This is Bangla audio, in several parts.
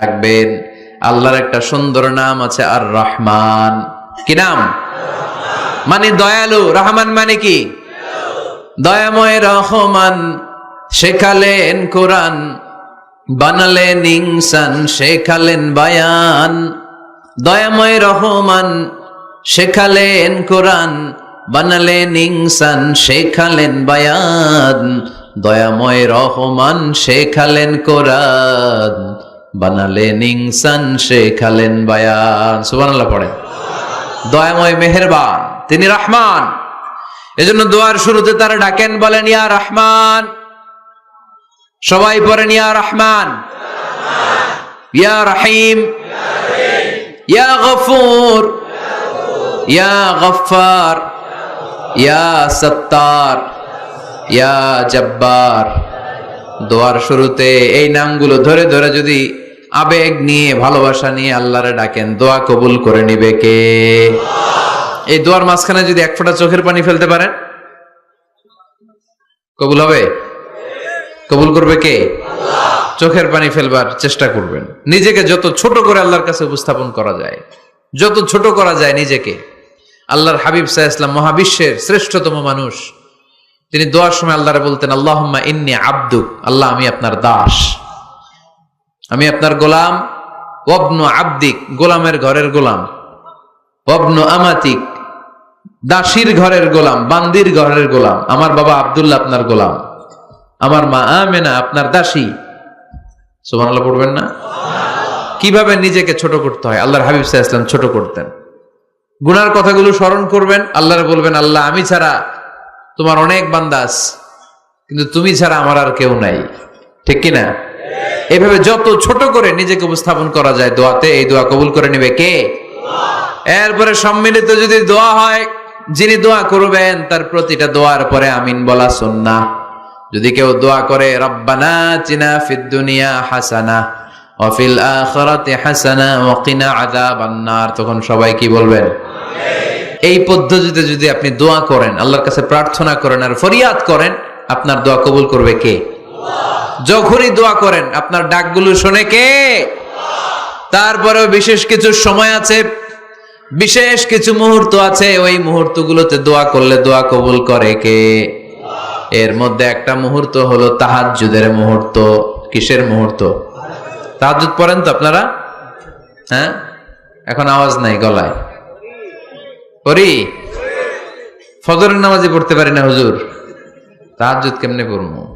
রাখবেন। আল্লাহর একটা সুন্দর নাম আছে আর রহমান কি নাম? মানে দয়ালু। রহমান মানে কি? দয়াময় রহমান। শেখালেন কোরআন, বানালেন ইনসান, শেখালেন বায়ান। দয়াময় রহমান, শেখালেন কোরআন, বানালেন ইনসান, শেখালেন বায়ান। দয়াময় রহমান, শেখালেন কোরআন। বানালেন ইনসান শেখালেন বায়ান। সুবহানাল্লাহ পড়ে দয়াময় মেহেরবান, তিনি রহমান। এজন্য দোয়ার শুরুতে তারা ডাকেন, বলেন, ইয়া রহমান। সবাই পড়েন, ইয়া রহমান। ইয়া রহিম। ইয়া গফুর। ইয়া গফার ইয়া সত্তার। ইয়া জব্বার। দোয়ার শুরুতে এই নামগুলো ধরে ধরে যদি আবেগ নিয়ে, ভালোবাসা নিয়ে আল্লাহরে ডাকেন, দোয়া কবুল করে নিবে কে? এই দোয়ার মাঝখানে যদি এক ফোঁটা চোখের পানি ফেলতে পারেন, কবুল হবে? কবুল করবে কে? চোখের পানি ফেলবার চেষ্টা করবেন। নিজেকে যত ছোট করে আল্লাহর কাছে উপস্থাপন করা যায়, যত ছোট করা যায় নিজেকে, আল্লাহর হাবিব সাহা ইসলাম মহাবিশ্বের শ্রেষ্ঠতম মানুষ, তিনি দোয়ার সময় আল্লাহরে বলতেন, আল্লাহম্মা ইন্নি আব্দুক আল্লাহ, আমি আপনার দাস। আমি আপনার গোলাম। ওবনু আব্দিক, গোলামের ঘরের গোলাম। ওবনু আমাতিক, দাসীর ঘরের গোলাম, বান্দির ঘরের গোলাম। আমার বাবা আব্দুল্লাহ আপনার গোলাম। আমার মা আমেনা আপনার দাসী। সুবহানাল্লাহ পড়বেন না? কীভাবে নিজেকে ছোট করতে হয়? আল্লাহর হাবিব সাহা ইসলাম ছোট করতেন। গুনার কথাগুলো স্মরণ করবেন। আল্লাহর বলবেন, আল্লাহ, আমি ছাড়া তোমার অনেক বান্দাস কিন্তু তুমি ছাড়া আমার আর কেউ নাই। ঠিক কিনা? এভাবে যত ছোট করে নিজেকে উপস্থাপন করা যায় দোয়াতে, এই দোয়া কবুল করে নেবে কে? এরপরে সম্মিলিত যদি দোয়া হয়, যিনি দোয়া করবেন, তার প্রতিটা দোয়ার পরে আমিন বলা সুন্না যদি কেউ দোয়া করে, রব্বানা চিনা ফিদ দুনিয়া হাসানা অফিল আখরাতে হাসানা ওয়াকিনা আযাবান নার। তখন সবাই কি বলবেন? এই পদ্ধতিতে যদি আপনি দোয়া করেন, আল্লাহর কাছে প্রার্থনা করেন আর ফরিয়াদ করেন, আপনার দোয়া কবুল করবে কে? যখনই দোয়া করেন, আপনার ডাকগুলো শোনে কে? তারপরেও বিশেষ কিছু সময় আছে, বিশেষ কিছু মুহূর্ত আছে, ওই মুহূর্তগুলোতে দোয়া করলে দোয়া কবুল করে কে? এর মধ্যে একটা মুহূর্ত হলো তাহাজ্জুদের মুহূর্ত। কিসের মুহূর্ত? তাহাজ্জুদ পড়েন তো আপনারা? হ্যাঁ? এখন আওয়াজ নাই গলায়। পড়ি? ফজরের নামাজে পড়তে পারি না হুজুর। তাহাজ্জুদ কেমনে পড়ব?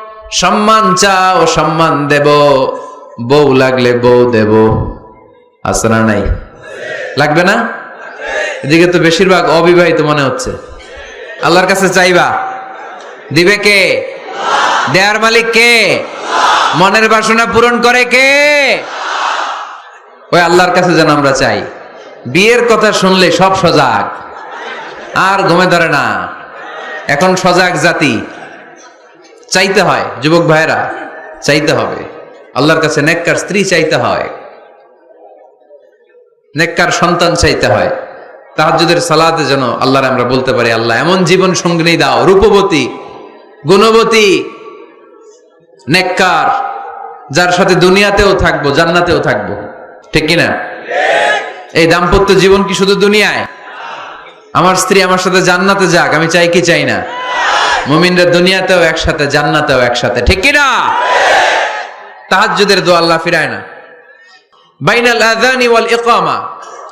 সম্মান চাও, সম্মান দেব। বউ লাগলে বউ দেব। না নাই? লাগবে না? এদিকে তো বেশিরভাগ অবিবাহিত মনে হচ্ছে। আল্লাহর কাছে চাইবা। দিবে কে? দেয়ার মালিক কে? মনের বাসনা পূরণ করে কে? ওই আল্লাহর কাছে যেন আমরা চাই। বিয়ের কথা শুনলে সব সজাগ। আর ঘুমে ধরে না। এখন সজাগ জাতি। চাইতে হয়, যুবক ভাইরা চাইতে হবে। আল্লাহর কাছে নেককার স্ত্রী চাইতে হয়। নেককার সন্তান চাইতে হয়। তাহাজুদের সালাতে যেন আল্লাহর আমরা বলতে পারি, আল্লাহ এমন জীবন সঙ্গিনী দাও, রূপবতী, গুণবতী, নেককার, যার সাথে দুনিয়াতেও থাকব, জান্নাতেও থাকব। ঠিক কিনা? এই দাম্পত্য জীবন কি শুধু দুনিয়ায়? আমার স্ত্রী আমার সাথে জান্নাতে যাক, আমি চাই কি চাই না? মুমিনরা দুনিয়াতেও একসাথে, জান্নাতেও একসাথে, ঠিক কিনা তাহাজ্জুদের দোয়া আল্লাহ ফিরায় না। বাইনাল আযানি ওয়াল ইকামা।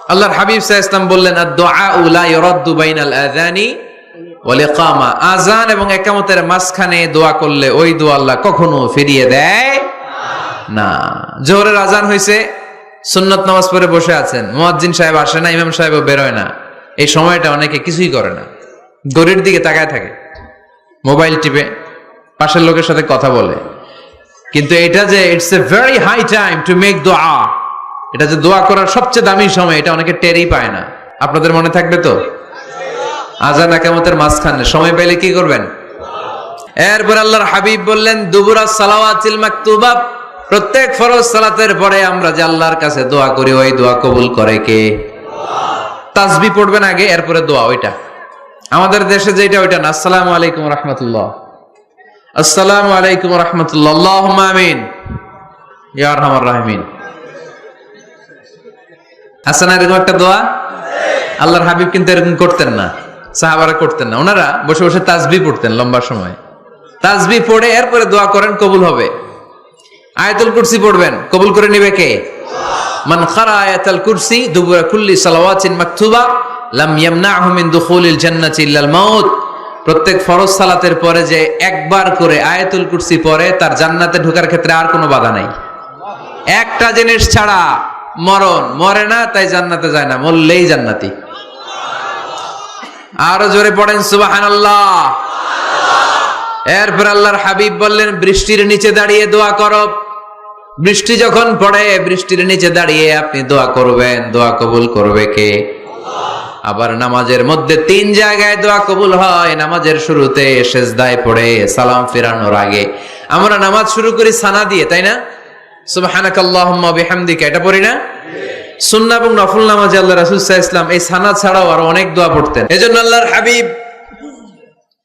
আল্লাহর হাবিব আলাইহি ওয়াসাল্লাম বললেন, আদ-দুআ লা ইরাদ্দু বাইনাল আযানি ওয়াল ইকামা। আযান এবং ইকামতের মাঝখানে দোয়া করলে ওই দোয়া আল্লাহ কখনো ফিরিয়ে দেয় না। জোহরের আজান হয়েছে সুন্নত নামাজ পড়ে বসে আছেন। মুয়াজ্জিন সাহেব আসে না, ইমাম সাহেবও বেরোয় না। এই সময়টা অনেকে কিছুই করে না। গড়ির দিকে তাকায় থাকে। মোবাইল টিপে, পাশের লোকের সাথে কথা বলে। কিন্তু এটা যে it's a very high time to make দোয়া এটা যে দোয়া করার সবচেয়ে দামি সময়, এটা অনেকে টেরই পায় না। আপনাদের মনে থাকবে তো? আজান একামতের মাঝখানে সময় পেলে কি করবেন? এরপর আল্লাহর হাবিব বললেন, দুবুরা সালাওয়াতিল মাকতুবা, প্রত্যেক ফরজ সালাতের পরে আমরা যে আল্লাহর কাছে দোয়া করি, ওই দোয়া কবুল করে কে? তাসবি পড়বেন আগে, এরপরে দোয়া, ওইটা। আমাদের দেশে যেটা ওইটা না। আসসালামু আলাইকুম রহমতুল্লাহ। আসসালামু আলাইকুম রহমতুল্লাহ। আল্লাহুম্মা আমিন। ইয়া আরহামার রাহিমিন। এরকম একটা দোয়া? আল্লাহর হাবিব কিন্তু এরকম করতেন না। সাহাবারা করতেন না। ওনারা বসে বসে তাজবি পড়তেন লম্বা সময়। তাজবি পড়ে, এরপরে দোয়া করেন, কবুল হবে। আয়াতুল কুরসি পড়বেন। কবুল করে নিবে কে? মান খারা আয়াতুল কুরসি দুবুরা কুল্লি প্রত্যেক ফরজ সালাতের পরে যে একবার করে আয়াতুল কুরসি পরে তার জান্নাতে ঢোকার ক্ষেত্রে আর কোনো বাধা নাই। একটা জিনিস ছাড়া মরণ, মরে না, তাই জান্নাতে যায় না, মরলেই জান্নাতি। আরও জোরে পড়েন, সুবহানাল্লাহ। এরপর আল্লাহর হাবিব বললেন, বৃষ্টির নিচে দাঁড়িয়ে দোয়া করো। বৃষ্টি যখন পড়ে, বৃষ্টির নিচে দাঁড়িয়ে আপনি দোয়া করবেন। দোয়া কবুল করবে কে? আবার নামাজের মধ্যে তিন জায়গায় দোয়া কবুল হয়। নামাজের শুরুতে সেজদায় পড়ে, সালাম ফেরানোর আগে। আমরা নামাজ শুরু করি সানা দিয়ে, তাই না? এটা পড়ি না? ওয়াসাল্লাম এই সানা ছাড়াও আরও অনেক দোয়া পড়তেন। এজন্য আল্লাহর হাবিব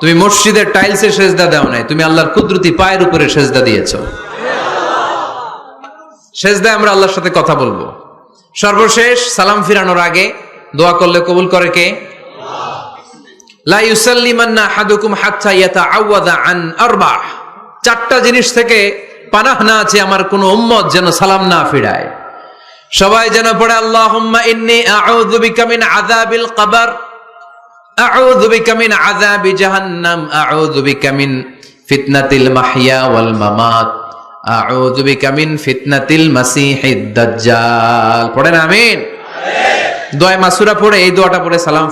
তুমি মসজিদের টাইলসে সেজদা দাও নাই, তুমি আল্লাহর কুদরতি পায়ের উপরে সেজদা দিয়েছ। সেজদা আমরা আল্লাহর সাথে কথা বলব। সর্বশেষ সালাম ফিরানোর আগে দোয়া করলে কবুল করে কে? লা ইউসাল্লিমান্না আন চারটা জিনিস থেকে পানাহ না আছে আমার কোন উম্মত যেন সালাম না ফিরায়। সবাই যেন পড়ে, আল্লাহুম্মা ইন্নী আউযু বিকা এই সালাম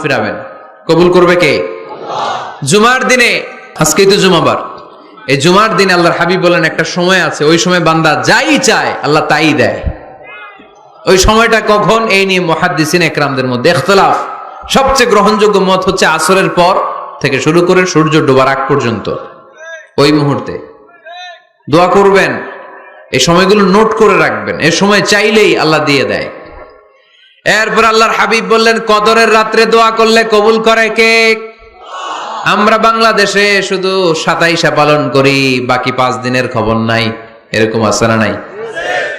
ফিরাবেন। কবুল করবে কে? জুমার দিনে, আজকেই তো জুমাবার। এই জুমার দিনে আল্লাহর হাবিব বলেন, একটা সময় আছে, ওই সময় বান্দা যাই চায়, আল্লাহ তাই দেয়। ওই সময়টা কখন? এই নিয়ে মহাদ্দিসিন একরামদের মধ্যে ইখতলাফ সবচেয়ে গ্রহণযোগ্য মত হচ্ছে আসরের পর থেকে শুরু করে সূর্য ডোবার আগ পর্যন্ত। ওই মুহূর্তে। দোয়া করবেন, এই সময়গুলো নোট করে রাখবেন, এ সময় চাইলেই আল্লাহ দিয়ে দেয়। এরপর আল্লাহর হাবিব বললেন, কদরের রাত্রে দোয়া করলে কবুল করে কে? আমরা বাংলাদেশে শুধু সাতাইশা পালন করি, বাকি পাঁচ দিনের খবর নাই। এরকম না নাই।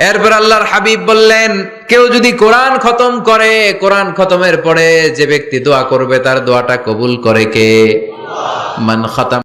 এরপর আল্লাহর হাবিব বললেন, কেউ যদি কোরআন খতম করে, কোরআন খতমের পরে যে ব্যক্তি দোয়া করবে, তার দোয়াটা কবুল করে কে? মান খতম।